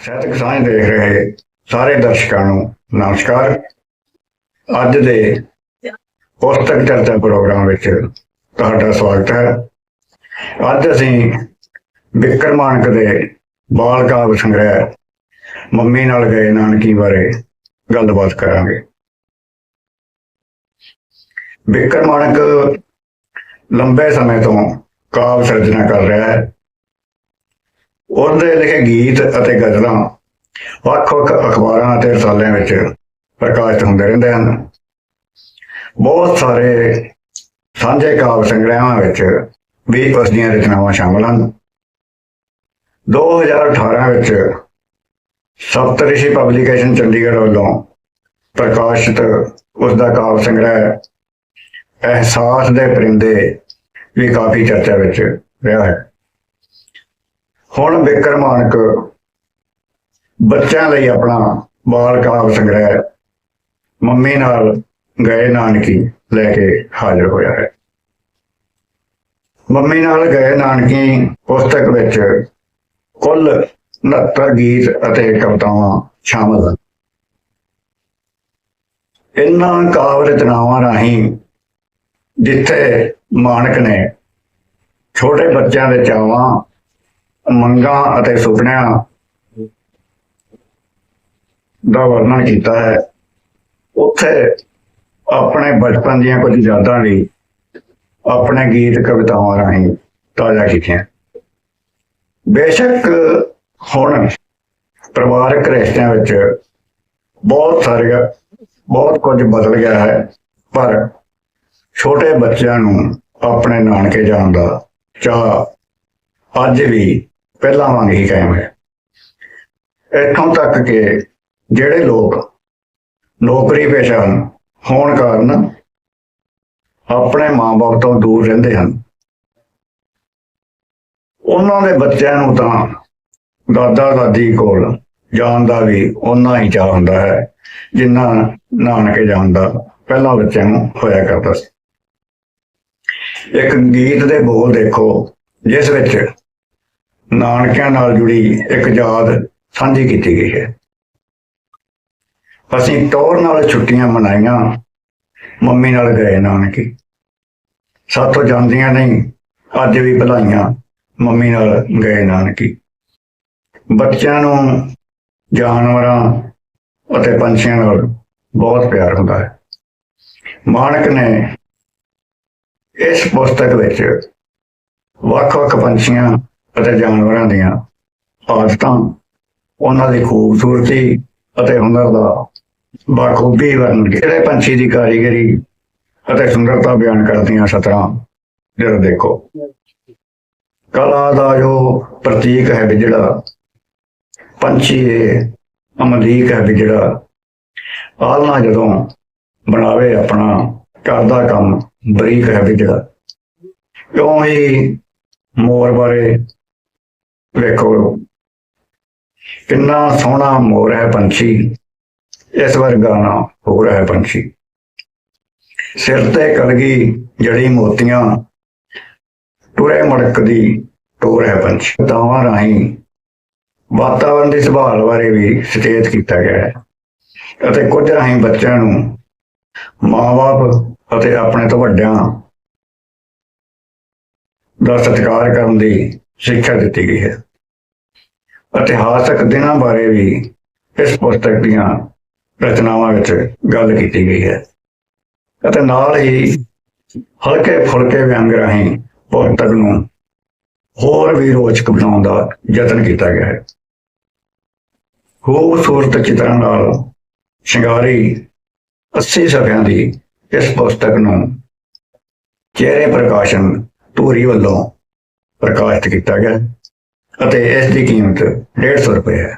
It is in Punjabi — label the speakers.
Speaker 1: ਸਾਹਿਤਕ ਸਾਂਝ ਦੇਖ ਰਹੇ ਸਾਰੇ ਦਰਸ਼ਕਾਂ ਨੂੰ ਨਮਸਕਾਰ। ਅੱਜ ਦੇ ਪੁਸਤਕ ਚਰਚਾ ਪ੍ਰੋਗਰਾਮ ਵਿੱਚ ਤੁਹਾਡਾ ਸਵਾਗਤ ਹੈ। ਅੱਜ ਅਸੀਂ ਵਿਕਰਮਾਨਕ ਦੇ ਬਾਲ ਕਾਵਿ ਸੰਗ੍ਰਹਿ, ਮੰਮੀ ਨਾਲ ਗਏ ਨਾਨਕੀ ਬਾਰੇ ਗੱਲਬਾਤ ਕਰਾਂਗੇ। ਵਿਕਰਮਾਨਕ ਲੰਬੇ ਸਮੇਂ ਤੋਂ ਕਾਵਿ ਸਿਰਜਣਾ ਕਰ ਰਿਹਾ ਹੈ। ਉਹਦੇ ਲਿਖੇ ਗੀਤ ਅਤੇ ਗਜ਼ਲਾਂ ਵੱਖ-ਵੱਖ ਅਖਬਾਰਾਂ ਅਤੇ ਰਸਾਲਿਆਂ ਵਿੱਚ ਪ੍ਰਕਾਸ਼ਿਤ ਹੁੰਦੇ ਰਹਿੰਦੇ ਹਨ। ਬਹੁਤ ਸਾਰੇ ਸਾਂਝੇ ਕਾਵਿ ਸੰਗ੍ਰਹਿਾਂ ਵਿੱਚ ਵੀ ਉਸ ਦੀਆਂ ਰਚਨਾਵਾਂ ਸ਼ਾਮਲ ਹਨ। 2018 ਵਿੱਚ ਸਪਤਰਿਸ਼ੀ ਪਬਲੀਕੇਸ਼ਨ ਚੰਡੀਗੜ੍ਹ ਵੱਲੋਂ ਪ੍ਰਕਾਸ਼ਿਤ ਉਸ ਦਾ ਕਾਵਿ ਸੰਗ੍ਰਹਿ ਅਹਿਸਾਸ ਦੇ ਪਰਿੰਦੇ ਵੀ ਕਾਫੀ ਚਰਚਾ ਵਿੱਚ ਰਿਹਾ ਹੈ। ਹੁਣ ਵਿਕਰਮਾਨਕ ਬੱਚਿਆਂ ਲਈ ਆਪਣਾ ਬਾਲ ਕਾਵਿ ਸੰਗ੍ਰਹਿ ਮੰਮੀ ਨਾਲ ਗਏ ਨਾਨਕੀ ਲੈ ਕੇ ਹਾਜ਼ਰ ਹੋਇਆ ਹੈ। ਮੰਮੀ ਨਾਲ ਗਏ ਨਾਨਕੀ ਪੁਸਤਕ ਵਿੱਚ ਕੁੱਲ 69 ਗੀਤ ਅਤੇ ਕਵਿਤਾਵਾਂ ਸ਼ਾਮਲ ਹਨ। ਇਨ੍ਹਾਂ ਕਾਵਿ ਰਚਨਾਵਾਂ ਰਾਹੀਂ ਜਿੱਥੇ ਮਾਨਕ ਨੇ ਛੋਟੇ ਬੱਚਿਆਂ ਦੇ ਚਾਵਾਂ ਮੰਗਾਂ ਅਤੇ ਸੁਪਨਿਆਂ ਦਾ ਵਰਣਨ ਕੀਤਾ ਹੈ। ਉੱਥੇ ਆਪਣੇ ਬਚਪਨ ਦੀਆਂ ਕੁਝ ਯਾਦਾਂ ਵੀ ਆਪਣੇ ਗੀਤ ਕਵਿਤਾਵਾਂ ਰਾਹੀਂ ਤਾਜ਼ਾ ਕੀਤੀਆਂ। ਬੇਸ਼ੱਕ ਹੁਣ ਪਰਿਵਾਰਕ ਰਿਸ਼ਤਿਆਂ ਵਿੱਚ ਬਹੁਤ ਸਾਰੀਆਂ ਬਹੁਤ ਕੁਝ ਬਦਲ ਗਿਆ ਹੈ, ਪਰ ਛੋਟੇ ਬੱਚਿਆਂ ਨੂੰ ਆਪਣੇ ਨਾਨਕੇ ਜਾਣ ਦਾ ਚਾਹ ਅੱਜ ਵੀ ਪਹਿਲਾਂ ਵਾਂਗ ਹੀ ਕਾਇਮ ਹੈ। ਇੱਥੋਂ ਤੱਕ ਕਿ ਜਿਹੜੇ ਲੋਕ ਨੌਕਰੀ ਪੇਸ਼ਾ ਹੋਣ ਕਾਰਨ ਆਪਣੇ ਮਾਂ-ਬਾਪ ਤੋਂ ਦੂਰ ਰਹਿੰਦੇ ਹਨ। ਉਹਨਾਂ ਦੇ ਬੱਚਿਆਂ ਨੂੰ ਤਾਂ ਦਾਦਾ ਦਾਦੀ ਕੋਲ ਜਾਣ ਦਾ ਵੀ ਉਨਾ ਹੀ ਚਾਹ ਹੁੰਦਾ ਹੈ, ਜਿੰਨਾ ਨਾਨਕੇ ਜਾਣ ਦਾ ਪਹਿਲਾਂ ਬੱਚਿਆਂ ਨੂੰ ਹੋਇਆ ਕਰਦਾ ਸੀ। ਇੱਕ ਗੀਤ ਦੇ ਬੋਲ ਦੇਖੋ, ਜਿਸ ਵਿੱਚ ਨਾਨਕਿਆਂ ਨਾਲ ਜੁੜੀ ਇੱਕ ਯਾਦ ਸਾਂਝੀ ਕੀਤੀ ਗਈ ਹੈ। ਅਸੀਂ ਟੋਰ ਨਾਲ ਛੁੱਟੀਆਂ ਮਨਾਈਆਂ, ਮੰਮੀ ਨਾਲ ਗਏ ਨਾਨਕੀ। ਸਾਥੋਂ ਜਾਂਦੀਆਂ ਨਹੀਂ, ਅੱਜ ਵੀ ਭਲਾਈਆਂ, ਮੰਮੀ ਨਾਲ ਗਏ ਨਾਨਕੀ। ਬੱਚਿਆਂ ਨੂੰ ਜਾਨਵਰਾਂ ਅਤੇ ਪੰਛੀਆਂ ਨਾਲ ਬਹੁਤ ਪਿਆਰ ਹੁੰਦਾ ਹੈ। ਮਾਨਕ ਨੇ ਇਸ ਪੁਸਤਕ ਵਿੱਚ ਵੱਖ-ਵੱਖ ਪੰਛੀਆਂ ਅਤੇ ਜਾਨਵਰਾਂ ਦੀਆਂ ਆਦਤਾਂ ਉਹਨਾਂ ਦੀ ਖੂਬਸੂਰਤੀ ਅਤੇ ਹੁਨਰ ਦਾ ਬਾਖੂਬੀ ਵਰਣਨ ਜਿਹੜੇ ਪੰਛੀ ਦੀ ਕਾਰੀਗਰੀ ਅਤੇ ਸੁੰਦਰਤਾ ਬਿਆਨ ਕਰਦੀਆਂ ਸਤਰਾਂ, ਜਰਾ ਦੇਖੋ। ਕਲਾ ਦਾ ਜੋ ਪ੍ਰਤੀਕ ਹੈ ਵੀ ਜਿਹੜਾ ਪੰਛੀ ਇਹ ਅਮਲੀਕ ਹੈ ਵੀ ਜਿਹੜਾ ਆਲਣਾ ਜਦੋਂ ਬਣਾਵੇ ਆਪਣਾ ਕਰਦਾ ਕੰਮ ਬਰੀਕ ਹੈ ਵੀ ਜਿਹੜਾ ਕਿਉਂ ਹੀ ਮੋਰ ਬਾਰੇ ਵੇਖੋ। ਕਿੰਨਾ ਸੋਹਣਾ ਮੋਰ ਹੈ ਪੰਛੀ। ਇਸ ਵਰਗਾ ਨਾ ਹੋ ਰਿਹਾ ਹੈ ਪੰਛੀ। ਸਿਰ ਤੇ ਕਲਗੀ ਜੜੀ ਮੋਤੀਆਂ। ਟੁਰੇ ਮੜਕ ਟੋਰ ਹੈ ਪੰਛੀ। ਦਾਵਾਂ ਰਾਹੀਂ ਵਾਤਾਵਰਣ ਦੀ ਸੰਭਾਲ ਬਾਰੇ ਵੀ ਸੁਚੇਤ ਕੀਤਾ ਗਿਆ ਹੈ। ਅਤੇ ਕੁਝ ਰਾਹੀਂ ਬੱਚਿਆਂ ਨੂੰ ਮਾਂ ਬਾਪ ਅਤੇ ਆਪਣੇ ਤੋਂ ਵੱਡਿਆਂ ਦਾ ਸਤਿਕਾਰ ਕਰਨ ਦੀ ਸਿੱਖਿਆ ਦਿੱਤੀ ਗਈ ਹੈ। ਇਤਿਹਾਸਕ ਦਿਨਾਂ ਬਾਰੇ ਵੀ ਇਸ ਪੁਸਤਕ ਦੀਆਂ ਰਚਨਾਵਾਂ ਵਿੱਚ ਗੱਲ ਕੀਤੀ ਗਈ ਹੈ। ਅਤੇ ਨਾਲ ਹੀ ਹਲਕੇ ਫੁਲਕੇ ਵਿਅੰਗ ਰਾਹੀਂ ਪੁਸਤਕ ਨੂੰ ਹੋਰ ਵੀ ਰੋਚਕ ਬਣਾਉਣ ਦਾ ਯਤਨ ਕੀਤਾ ਗਿਆ ਹੈ। ਖੂਬਸੂਰਤ ਚਿੱਤਰਾਂ ਨਾਲ ਸ਼ਿੰਗਾਰੀ 80 ਸਫ਼ਿਆਂ ਦੀ ਇਸ ਪੁਸਤਕ ਨੂੰ ਚਿਹਰੇ ਪ੍ਰਕਾਸ਼ਨ ਧੂਰੀ ਵੱਲੋਂ ਪ੍ਰਕਾਸ਼ਿਤ ਕੀਤਾ ਗਿਆ ਅਤੇ ਇਸ ਦੀ ਕੀਮਤ 150 ਰੁਪਏ ਹੈ।